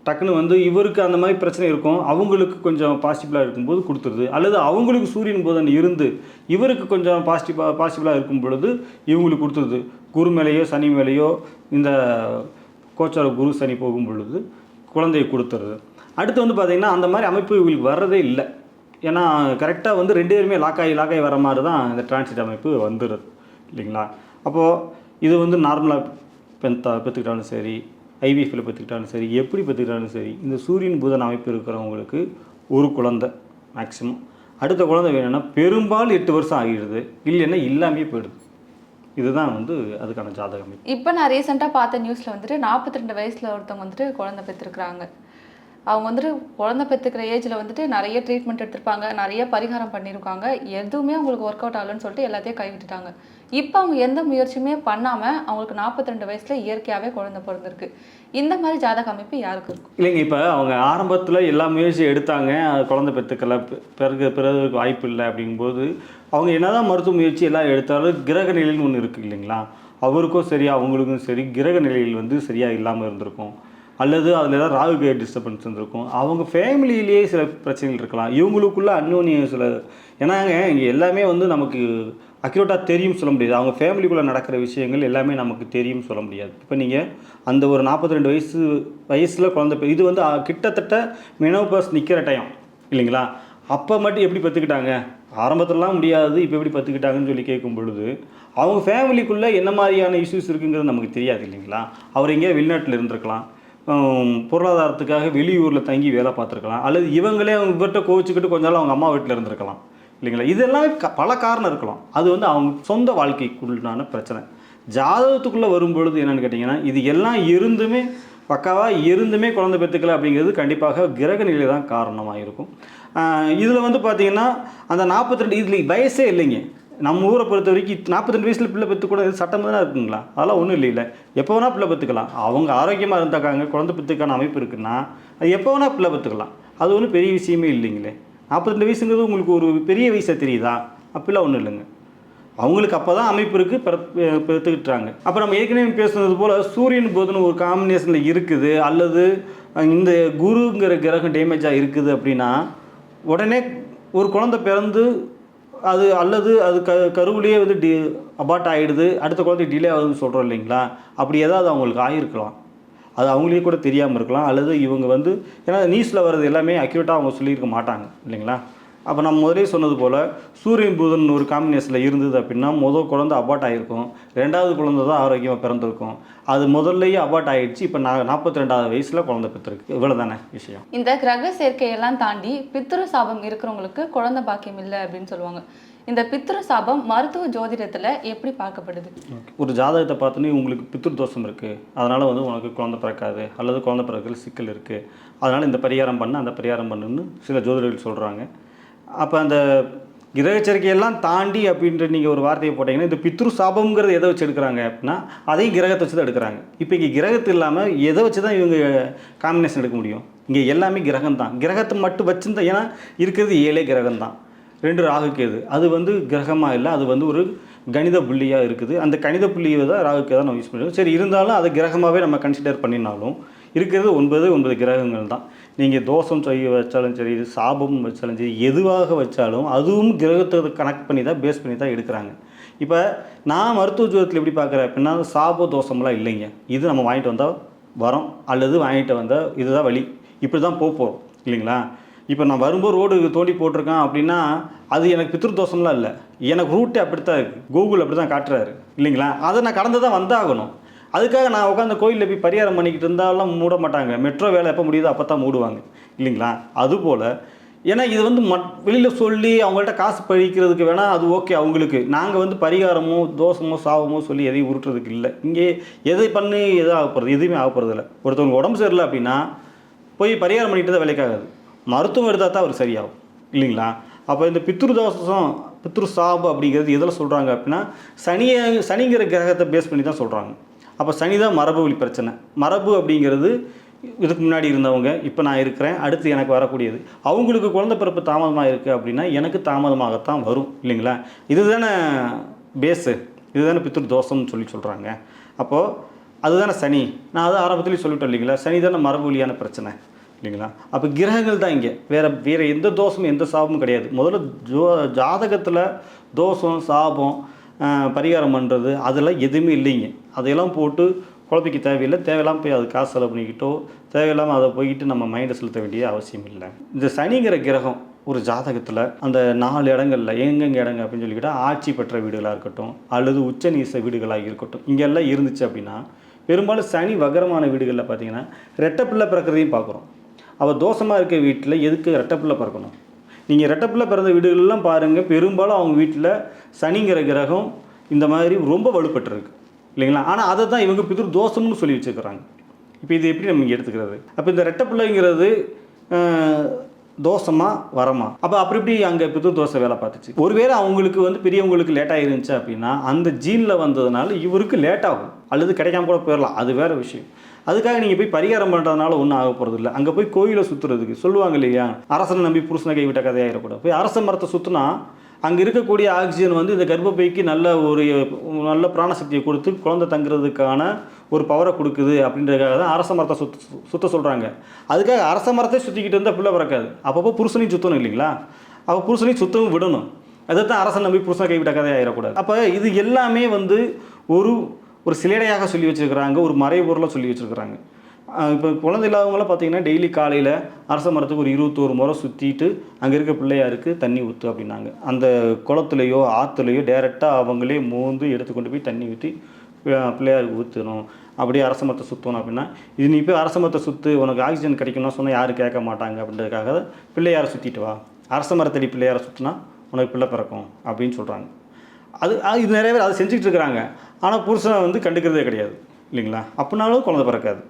Speaker 1: டக்குன்னு வந்து இவருக்கு அந்த மாதிரி பிரச்சனை இருக்கும் அவங்களுக்கு கொஞ்சம் பாசிபிளாக இருக்கும்போது கொடுத்துருது. அல்லது அவங்களுக்கு சூரியன் போதன் இருந்து இவருக்கு கொஞ்சம் பாசிட்டிவாக பாசிபிளாக இருக்கும் பொழுது இவங்களுக்கு கொடுத்துருது. குரு மேலேயோ சனி மேலேயோ இந்த கோச்சார குரு சனி போகும் பொழுது குழந்தையை கொடுத்துருது. அடுத்து வந்து பார்த்திங்கன்னா அந்த மாதிரி அமைப்பு இவங்களுக்கு வர்றதே இல்லை. ஏன்னா கரெக்டாக வந்து ரெண்டு பேருமே லாக்காகி லாக்காகி லாக் ஆகி வர மாதிரி தான் இந்த டிரான்சிட் அமைப்பு வந்துடுது இல்லைங்களா? அப்போது இது வந்து நார்மலாக பெத்தா பெற்றுக்கிட்டாலும் சரி ஐவிஎஃப்பில் பார்த்துக்கிட்டாலும் சரி எப்படி பார்த்துக்கிட்டாலும் சரி இந்த சூரியன் புதன் அமைப்பு இருக்கிறவங்களுக்கு ஒரு குழந்தை மேக்ஸிமம் அடுத்த குழந்தை வேணும்னா பெரும்பாலும் எட்டு வருஷம் ஆகிடுது. இல்லைன்னா இல்லாமே போயிடுது. இதுதான் வந்து அதுக்கான ஜாதகம்
Speaker 2: இப்போ நான் ரீசெண்டாக பார்த்த நியூஸில் வந்துட்டு நாற்பத்தி ரெண்டு வயசில் ஒருத்தவங்க வந்துட்டு குழந்தை பெற்றிருக்கிறாங்க அவங்க வந்துட்டு குழந்தை பெற்றுக்கிற ஏஜில் வந்துட்டு நிறைய ட்ரீட்மெண்ட் எடுத்திருப்பாங்க நிறைய பரிகாரம் பண்ணியிருக்காங்க எதுவுமே அவங்களுக்கு ஒர்க் அவுட் ஆகலன்னு சொல்லிட்டு எல்லாத்தையும் கைவிட்டுட்டாங்க இப்போ அவங்க எந்த முயற்சியுமே பண்ணாமல் அவங்களுக்கு நாற்பத்தி ரெண்டு வயசில் இயற்கையாகவே குழந்தை பிறந்திருக்கு. இந்த மாதிரி ஜாதக அமைப்பு யாருக்கு இருக்கும்?
Speaker 1: இல்லைங்க இப்போ அவங்க ஆரம்பத்தில் எல்லா முயற்சியும் எடுத்தாங்க குழந்தை பெற்றுக்கல பிறகு பிறகு வாய்ப்பு இல்லை அப்படிங்கும்போது அவங்க என்னதான் மருத்துவ முயற்சி எல்லாம் எடுத்தாலும் கிரக நிலைன்னு ஒன்று இருக்குது இல்லைங்களா? அவருக்கும் சரி அவங்களுக்கும் சரி கிரக நிலையில் வந்து சரியாக இல்லாமல் இருந்திருக்கும். அல்லது அதில் ஏதாவது ராகு கேட் டிஸ்டர்பன்ஸ் இருந்திருக்கும் அவங்க ஃபேமிலியிலேயே சில பிரச்சனைகள் இருக்கலாம். இவங்களுக்குள்ள அந்யோன்யம் சில ஏன்னாங்க இங்கே எல்லாமே வந்து நமக்கு அக்யூரேட்டாக தெரியும் சொல்ல முடியாது. அவங்க ஃபேமிலிக்குள்ளே நடக்கிற விஷயங்கள் எல்லாமே நமக்கு தெரியும் சொல்ல முடியாது. இப்போ நீங்கள் அந்த ஒரு நாற்பத்தி ரெண்டு வயசு வயசில் குழந்தை இது வந்து கிட்டத்தட்ட மினோபஸ் நிற்கிற டைம் இல்லைங்களா? அப்போ மட்டும் எப்படி பத்துக்கிட்டாங்க? ஆரம்பத்திலலாம் முடியாது இப்போ எப்படி பத்துக்கிட்டாங்கன்னு சொல்லி கேட்கும் பொழுது அவங்க ஃபேமிலிக்குள்ளே என்ன மாதிரியான இஷ்யூஸ் இருக்குங்கிறது நமக்கு தெரியாது இல்லைங்களா? அவர் எங்கேயோ வெளிநாட்டில் இருந்திருக்கலாம். பொருளாதாரத்துக்காக வெளியூரில் தங்கி வேலை பார்த்துருக்கலாம். அல்லது இவங்களே அவங்க இவர்கிட்ட கோவிச்சுக்கிட்டு கொஞ்ச நாள் அவங்க அம்மா வீட்டில் இருந்திருக்கலாம். இல்லைங்களா? இதெல்லாம் க பல காரணம் இருக்கலாம். அது வந்து அவங்க சொந்த வாழ்க்கைக்குள்ளான பிரச்சனை. ஜாதகத்துக்குள்ளே வரும்பொழுது என்னென்னு கேட்டிங்கன்னா இது எல்லாம் இருந்துமே பக்காவாக இருந்துமே குழந்தை பெற்றுக்கல அப்படிங்கிறது கண்டிப்பாக கிரக நிலை தான் காரணமாக இருக்கும். இதில் வந்து பார்த்திங்கன்னா அந்த நாற்பத்தி ரெண்டு இதில் வயசே இல்லைங்க. நம்ம ஊரை பொறுத்த வரைக்கும் நாற்பத்தெண்டு வயசில் பிள்ளை பெற்று கூட சட்டம் தான் இருக்குங்களா? அதெல்லாம் ஒன்றும் இல்லை இல்லை எப்போ வேணால் பிள்ளை பெற்றுக்கலாம் அவங்க ஆரோக்கியமாக இருந்தாக்காங்க குழந்தை பெற்றுக்கான அமைப்பு இருக்குன்னா அது எப்போ வேணால் பிள்ளை பெற்றுக்கலாம் அது ஒன்றும் பெரிய விஷயமே இல்லைங்களே. நாற்பத்தெண்டு வயசுங்கிறது உங்களுக்கு ஒரு பெரிய வயசாக தெரியுதா? அப்படிலாம் ஒன்றும் இல்லைங்க. அவங்களுக்கு அப்போ தான் அமைப்பு இருக்குது பெற்றுக்கிட்டாங்க அப்போ நம்ம ஏற்கனவே பேசுனது போல் சூரியன் புதன் ஒரு காம்பினேஷனில் இருக்குது அல்லது இந்த குருங்கிற கிரகம் டேமேஜாக இருக்குது அப்படின்னா உடனே ஒரு குழந்தை பிறந்து அது அல்லது அது க கருவிலேயே வந்து டி அபார்ட் ஆகிடுது அடுத்த குழந்தை டிலே ஆகுதுன்னு சொல்கிறோம் இல்லைங்களா? அப்படி ஏதாவது அவங்களுக்கு ஆகிருக்கலாம் அது அவங்களே கூட தெரியாமல் இருக்கலாம். அல்லது இவங்க வந்து ஏன்னா நியூஸில் வர்றது எல்லாமே அக்யூரேட்டாக அவங்க சொல்லியிருக்க மாட்டாங்க இல்லைங்களா? அப்போ நம்ம முதலே சொன்னது போல் சூரியன் புதன் ஒரு காம்பினேஷனில் இருந்தது அப்படின்னா முதல் குழந்தை அபார்ட் ஆகிருக்கும் ரெண்டாவது குழந்தை தான் ஆரோக்கியமாக பிறந்திருக்கும். அது முதல்லையே அபார்ட் ஆகிடுச்சு இப்போ நான் நாற்பத்தி ரெண்டாவது வயசில் குழந்தை பெற்றிருக்கு. இவ்வளோ தானே விஷயம்.
Speaker 2: இந்த கிரக சேர்க்கையெல்லாம் தாண்டி பித்ரு சாபம் இருக்கிறவங்களுக்கு குழந்தை பாக்கியம் இல்லை அப்படின்னு சொல்லுவாங்க. இந்த பித்ரு சாபம் மருத்துவ ஜோதிடத்துல எப்படி பார்க்கப்படுது?
Speaker 1: ஒரு ஜாதகத்தை பார்த்தோன்னே உங்களுக்கு பித்ரு தோஷம் இருக்குது அதனால் வந்து உனக்கு குழந்தை பிறக்காது. அல்லது குழந்தை பிறக்கல சிக்கல் இருக்குது அதனால் இந்த பரிகாரம் பண்ணு அந்த பரிகாரம் பண்ணுன்னு சில ஜோதிடர்கள் சொல்கிறாங்க அப்போ அந்த கிரகச்சரிக்கையெல்லாம் தாண்டி அப்படின்ற நீங்கள் ஒரு வார்த்தையை போட்டிங்கன்னா இந்த பித்ரு சாபம்ங்கிறது எதை வச்சு எடுக்கிறாங்க அப்படின்னா அதையும் கிரகத்தை வச்சு தான் எடுக்கிறாங்க. இப்போ இங்கே கிரகத்து இல்லாமல் எதை வச்சு தான் இவங்க காம்பினேஷன் எடுக்க முடியும்? இங்கே எல்லாமே கிரகம் தான். கிரகத்தை மட்டும் வச்சுருந்தா ஏன்னா இருக்கிறது ஏழே கிரகம் தான். ரெண்டு ராகு அது வந்து கிரகமாக இல்லை அது வந்து ஒரு கணித புள்ளியாக இருக்குது. அந்த கணித புள்ளியை தான் ராகுக்கே தான் நம்ம யூஸ் பண்ணுறோம் சரி இருந்தாலும் அதை கிரகமாகவே நம்ம கன்சிடர் பண்ணினாலும் இருக்கிறது ஒன்பது ஒன்பது கிரகங்கள் தான். நீங்கள் தோஷம் செய்ய வச்சாலும் சரி சாபம் வச்சாலும் சரி எதுவாக வச்சாலும் அதுவும் கிரகத்தை கனெக்ட் பண்ணி தான் பேஸ் பண்ணி தான் எடுக்கிறாங்க. இப்போ நான் மருத்துவ ஜோதத்தில் எப்படி பார்க்குறேன் அப்படின்னா சாப தோஷம்லாம் இல்லைங்க. இது நம்ம வாங்கிட்டு வந்தால் வரோம் அல்லது வாங்கிட்டு வந்தால் இதுதான் வழி இப்படி தான் போகிறோம் இல்லைங்களா? இப்போ நான் வரும்போது ரோடு தோண்டி போட்டிருக்கேன் அப்படின்னா அது எனக்கு பித்ருதோஷம்லாம் இல்லை. எனக்கு ரூட்டே அப்படி தான் இருக்குது கூகுள் அப்படி தான் காட்டுறாரு இல்லைங்களா? அதை நான் கடந்து தான் வந்தாகணும். அதுக்காக நான் உட்காந்து கோயிலில் போய் பரிகாரம் பண்ணிக்கிட்டு இருந்தாலும் மூட மாட்டாங்க. மெட்ரோ வேலை எப்போ முடியுதோ அப்போ தான் மூடுவாங்க. இல்லைங்களா? அதுபோல் ஏன்னா இது வந்து மட் வெளியில் சொல்லி அவங்கள்ட்ட காசு பழிக்கிறதுக்கு வேணால் அது ஓகே அவங்களுக்கு. நாங்கள் வந்து பரிகாரமோ தோஷமோ சாபமோ சொல்லி எதையும் உருட்டுறதுக்கு இல்லை. இங்கே எதை பண்ணி எது ஆக போகிறது எதுவுமே ஆக போகிறது இல்லை. ஒருத்தவங்க உடம்பு சரியில்லை அப்படின்னா போய் பரிகாரம் பண்ணிட்டு தான் வேலைக்காகாது. மருத்துவம் எடுத்தால் தான் அவர் சரியாகும். இல்லைங்களா? அப்போ இந்த பித்ரு தோசம் பித்ரு சாபம் அப்படிங்கிறது எதில் சொல்கிறாங்க அப்படின்னா சனியை சனிங்கிற கிரகத்தை பேஸ் பண்ணி தான் சொல்கிறாங்க அப்போ சனி தான் மரபு வழி பிரச்சனை. மரபு அப்படிங்கிறது இதுக்கு முன்னாடி இருந்தவங்க இப்போ நான் இருக்கிறேன் அடுத்து எனக்கு வரக்கூடியது. அவங்களுக்கு குழந்தை பிறப்பு தாமதமாக இருக்குது அப்படின்னா எனக்கு தாமதமாகத்தான் வரும் இல்லைங்களா? இதுதானே பேஸு இதுதானே பித்ரு தோஷம்னு சொல்லி சொல்கிறாங்க அப்போது அதுதானே சனி. நான் அதை ஆரம்பத்துலேயும் சொல்லிட்டேன் இல்லைங்களா? சனி தானே மரபு வழியான பிரச்சனை இல்லைங்களா? அப்போ கிரகங்கள் தான் இங்கே. வேறு வேறு எந்த தோஷமும் எந்த சாபமும் கிடையாது. முதல்ல ஜோ ஜாதகத்தில் தோஷம் சாபம் பரிகாரம் பண்ணுறது அதெல்லாம் எதுவுமே இல்லைங்க. அதையெல்லாம் போட்டு குழப்பிக்க தேவையில்லை. தேவையில்லாமல் போய் அது காசு செலவு பண்ணிக்கிட்டோ தேவையில்லாமல் அதை போய்கிட்டு நம்ம மைண்டை செலுத்த வேண்டிய அவசியம் இல்லை. இந்த சனிங்கிற கிரகம் ஒரு ஜாதகத்தில் அந்த நாலு இடங்களில் எங்கெங்க இடங்க அப்படின்னு சொல்லிக்கிட்டால் ஆட்சி பெற்ற வீடுகளாக இருக்கட்டும் அல்லது உச்ச நீச வீடுகளாக இருக்கட்டும் இங்கெல்லாம் இருந்துச்சு அப்படின்னா பெரும்பாலும் சனி வகரமான வீடுகளில் பார்த்தீங்கன்னா ரெட்டப்பிள்ளை பிறக்கிறதையும் பார்க்குறோம் அவள் தோஷமாக இருக்க வீட்டில் எதுக்கு ரெட்டப்பிள்ளை பிறக்கணும்? நீங்கள் ரெட்டப்பில் பிறந்த வீடுகள்லாம் பாருங்கள் பெரும்பாலும் அவங்க வீட்டில் சனிங்கிற கிரகம் இந்த மாதிரி ரொம்ப வலுப்பட்டுருக்கு. இல்லைங்களா? ஆனால் அதை தான் இவங்க பிதிர் தோஷம்னு சொல்லி வச்சுக்கிறாங்க. இப்போ இது எப்படி நம்ம இங்கே எடுத்துக்கிறது? அப்போ இந்த ரெட்டப்பிள்ளைங்கிறது ஆஹ், வரமா? அப்போ அப்படி இப்படி அங்கே பிதிர் தோசை வேலை பார்த்துச்சு? ஒருவேளை அவங்களுக்கு வந்து பெரியவங்களுக்கு லேட்டாக இருந்துச்சு அப்படின்னா அந்த ஜீனில் வந்ததுனால இவருக்கு லேட் ஆகும். அல்லது கிடைக்காம கூட போயிடலாம் அது வேற விஷயம். அதுக்காக நீங்கள் போய் பரிகாரம் பண்ணுறதுனால ஒன்றும் ஆக போகிறது இல்லை அங்கே போய் கோயிலை சுற்றுறதுக்கு சொல்லுவாங்க இல்லையா? அரசனை நம்பி புருஷனை கைவிட்ட கதையாயிடக்கூடாது போய் அரச மரத்தை சுற்றினா அங்கே இருக்கக்கூடிய ஆக்சிஜன் வந்து இந்த கர்ப்பப்பைக்கு நல்ல ஒரு நல்ல பிராணசக்தியை கொடுத்து குழந்தை தங்குறதுக்கான ஒரு பவரை கொடுக்குது அப்படின்றதுக்காக தான் அரச மரத்தை சுத்த சுத்த சொல்கிறாங்க அதுக்காக அரச மரத்தை சுற்றிக்கிட்டு இருந்தால் பிள்ளை பிறக்காது. அப்பப்போ புருஷனையும் சுற்றணும் இல்லைங்களா? அப்போ புருஷனையும் சுத்தமும் விடணும். அதை தான் அரசன் நம்பி புருஷனை கைவிட்ட கதையாயிடக்கூடாது அப்போ இது எல்லாமே வந்து ஒரு ஒரு சிலேடையாக சொல்லி வச்சுருக்கிறாங்க ஒரு மறைபொருளாக சொல்லி வச்சுருக்கிறாங்க. இப்போ குழந்தை இல்லாதவங்களாம் பார்த்தீங்கன்னா டெய்லி காலையில் அரச மரத்துக்கு ஒரு இருபத்தோரு முறை சுற்றிட்டு அங்கே இருக்க பிள்ளையாருக்கு தண்ணி ஊற்று அப்படின்னாங்க. அந்த குளத்துலையோ ஆற்றுலையோ டேரெக்டாக அவங்களே மோந்து எடுத்து கொண்டு போய் தண்ணி ஊற்றி பிள்ளையாருக்கு ஊற்றணும் அப்படியே அரச மரத்தை சுற்றணும் அப்படின்னா இது நீ போய் அரச மரத்தை சுற்று உனக்கு ஆக்சிஜன் கிடைக்கணும்னு சொன்னால் யாரும் கேட்க மாட்டாங்க அப்படின்றதுக்காக பிள்ளையாரை சுற்றிட்டு வா. அரச மரத்தடி பிள்ளையாரை சுற்றினா உனக்கு பிள்ளை பிறக்கும் அப்படின்னு சொல்கிறாங்க அது அது இது நிறைய பேர் அதை செஞ்சுக்கிட்டு இருக்கிறாங்க. ஆனால் புருஷனை வந்து கண்டுக்கிறதே கிடையாது இல்லைங்களா? அப்படினாலும் குழந்தை பிறக்காது.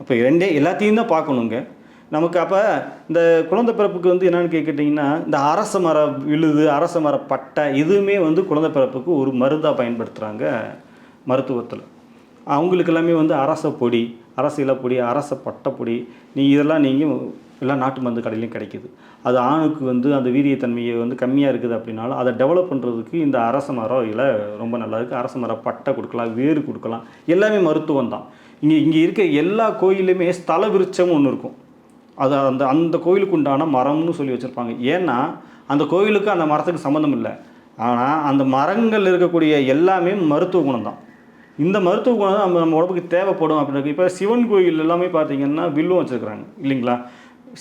Speaker 1: அப்போ ரெண்டே எல்லாத்தையும் தான் பார்க்கணுங்க. நமக்கு அப்போ இந்த குழந்தை பிறப்புக்கு வந்து என்னென்னு கேட்கிட்டிங்கன்னா இந்த அரச மர விழுது அரச மர பட்டை இதுவுமே வந்து குழந்தை பிறப்புக்கு ஒரு மருந்தாக பயன்படுத்துகிறாங்க மருத்துவத்தில். அவங்களுக்கு எல்லாமே வந்து அரச பொடி அரச இலப்பொடி அரச பட்டைப்பொடி நீ இதெல்லாம் நீங்கள் எல்லாம் நாட்டு மருந்து கடையிலையும் கிடைக்குது. அது ஆணுக்கு வந்து அந்த வீரியத்தன்மையை வந்து கம்மியாக இருக்குது அப்படின்னாலும் அதை டெவலப் பண்ணுறதுக்கு இந்த அரச மரம் இலை ரொம்ப நல்லா இருக்குது அரச மரம் பட்டை கொடுக்கலாம் வேறு கொடுக்கலாம். எல்லாமே மருத்துவம் தான். இங்கே இங்கே இருக்க எல்லா கோயிலுமே ஸ்தல விருட்சம் ஒன்று இருக்கும். அது அந்த அந்த கோயிலுக்கு உண்டான மரம்னு சொல்லி வச்சுருப்பாங்க. ஏன்னா அந்த கோயிலுக்கு அந்த மரத்துக்கு சம்மந்தம் இல்லை. ஆனால் அந்த மரங்கள் இருக்கக்கூடிய எல்லாமே மருத்துவ குணம் தான். இந்த மருத்துவ குணம் நம்ம நம்ம உடம்புக்கு தேவைப்படும் அப்படின்னு இப்போ சிவன் கோயில் எல்லாமே பார்த்தீங்கன்னா வில்லும் வச்சுருக்குறாங்க. இல்லைங்களா?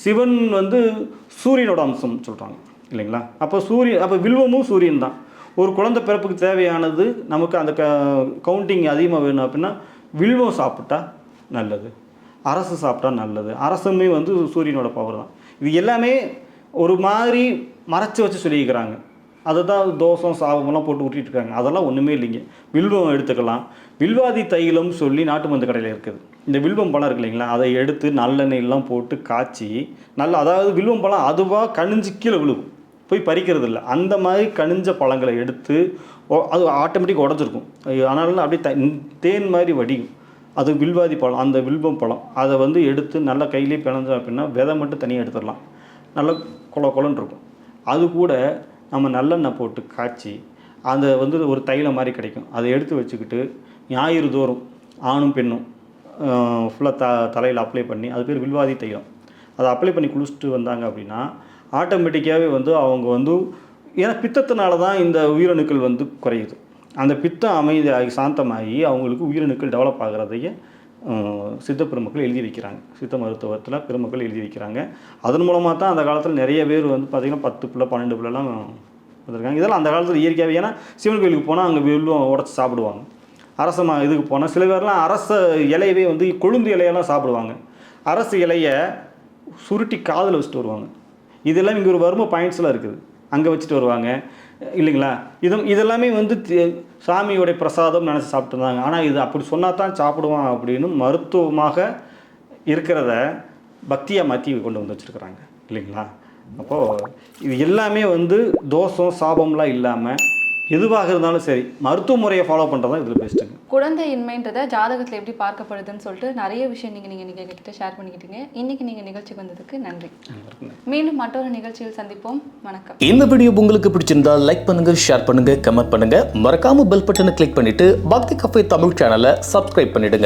Speaker 1: சிவன் வந்து சூரியனோட அம்சம் சொல்கிறாங்க இல்லைங்களா? அப்போ சூரியன் அப்போ வில்வமும் சூரியன் தான். ஒரு குழந்தை பிறப்புக்கு தேவையானது நமக்கு அந்த க கவுண்டிங் அதிகமாக வேணும் அப்படின்னா வில்வம் சாப்பிட்டா நல்லது. அரசு சாப்பிட்டா நல்லது. அரசுமே வந்து சூரியனோட பவர் தான். இது எல்லாமே ஒரு மாதிரி மறைச்சி வச்சு சொல்லியிருக்கிறாங்க. அதை தான் தோசம் சாபமெல்லாம் போட்டு ஊட்டிட்டு இருக்காங்க. அதெல்லாம் ஒன்றுமே இல்லைங்க. வில்வம் எடுத்துக்கலாம். வில்வாதி தைலம் சொல்லி நாட்டு மருந்து கடையில் இருக்குது. இந்த வில்வம் பழம் இருக்கு இல்லைங்களா அதை எடுத்து நல்லெண்ணெயெல்லாம் போட்டு காய்ச்சி நல்லா அதாவது வில்வம் பழம் அதுவாக கணிஞ்சு கீழே விழுகும். போய் பறிக்கிறது இல்லை. அந்த மாதிரி கனிஞ்ச பழங்களை எடுத்து அது ஆட்டோமேட்டிக் உடஞ்சிருக்கும். ஆனாலும் அப்படியே த தேன் மாதிரி வடியும். அது வில்வாதி பழம் அந்த வில்வம் பழம். அதை வந்து எடுத்து நல்லா கையிலே பிணைஞ்சோம் அப்படின்னா விதை மட்டும் தனியாக எடுத்துடலாம். நல்லா கொல கொலன்னு இருக்கும். அது கூட நம்ம நல்லெண்ணெய் போட்டு காய்ச்சி அந்த வந்து ஒரு தைலம் மாதிரி கிடைக்கும். அதை எடுத்து வச்சுக்கிட்டு ஞாயிறு தோறும் ஆணும் பெண்ணும் ஃபுல்லாக த தலையில் அப்ளை பண்ணி அது பேர் வில்வாதி தைலம். அதை அப்ளை பண்ணி குளிச்சுட்டு வந்தாங்க அப்படின்னா ஆட்டோமேட்டிக்காகவே வந்து அவங்க வந்து ஏன்னா பித்தத்தினால தான் இந்த உயிரணுக்கள் வந்து குறையுது. அந்த பித்தம் அமைதியாகி சாந்தமாகி அவங்களுக்கு உயிரணுக்கள் டெவலப் ஆகிறதையே சித்த பெருமக்கள் எழுதி வைக்கிறாங்க. சித்த மருத்துவத்தில் பெருமக்கள் எழுதி வைக்கிறாங்க. அதன் மூலமாக தான் அந்த காலத்தில் நிறைய பேர் வந்து பார்த்திங்கன்னா பத்து பிள்ளை பன்னெண்டு பிள்ளைலாம் வந்திருக்காங்க. இதெல்லாம் அந்த காலத்தில் இயற்கையாகவே ஏன்னா சிவன் கோயிலுக்கு போனால் அங்கே வெல்லும் உடச்சி சாப்பிடுவாங்க. அரச இதுக்கு போனால் சில பேர்லாம் அரச இலையவே வந்து கொழுந்து இலையெல்லாம் சாப்பிடுவாங்க. அரசு இலையை சுருட்டி காதில் வச்சுட்டு வருவாங்க. இதெல்லாம் இங்கே ஒரு வரும பாயிண்ட்ஸ்லாம் இருக்குது. அங்கே வச்சுட்டு வருவாங்க. இல்லைங்களா? இது இதெல்லாமே வந்து சாமியோடைய பிரசாதம் நினச்சி சாப்பிட்டுருந்தாங்க ஆனால் இது அப்படி சொன்னால் தான் சாப்பிடுவான் அப்படின்னு மருத்துவமாக இருக்கிறத பக்தியாக மாற்றி கொண்டு வந்து வச்சுருக்குறாங்க. இல்லைங்களா? அப்போது இது எல்லாமே வந்து தோஷம் சாபம்லாம் இல்லாமல் எதுவாக இருந்தாலும் சரி மருத்துவ முறையை ஃபாலோ பண்ணுறது தான் இதில் பெஸ்ட்டுங்க
Speaker 2: குழந்தையின்மைன்றத ஜாதகத்தில் எப்படி பார்க்கப்படுதுன்னு சொல்லிட்டு நிறைய விஷயம் நீங்கள் நீங்கள் நீங்கள் கிட்ட ஷேர் பண்ணிக்கிட்டீங்க. இன்னைக்கு நீங்கள் நிகழ்ச்சிக்கு வந்ததுக்கு நன்றி. மீண்டும் மற்றொரு நிகழ்ச்சியில் சந்திப்போம். வணக்கம்.
Speaker 3: இந்த வீடியோ உங்களுக்கு பிடிச்சிருந்தா லைக் பண்ணுங்க ஷேர் பண்ணுங்க கமெண்ட் பண்ணுங்க. மறக்காம பெல் பட்டனை கிளிக் பண்ணிட்டு பக்தி கஃபே தமிழ் சேனலை சப்ஸ்கிரைப் பண்ணிடுங்க.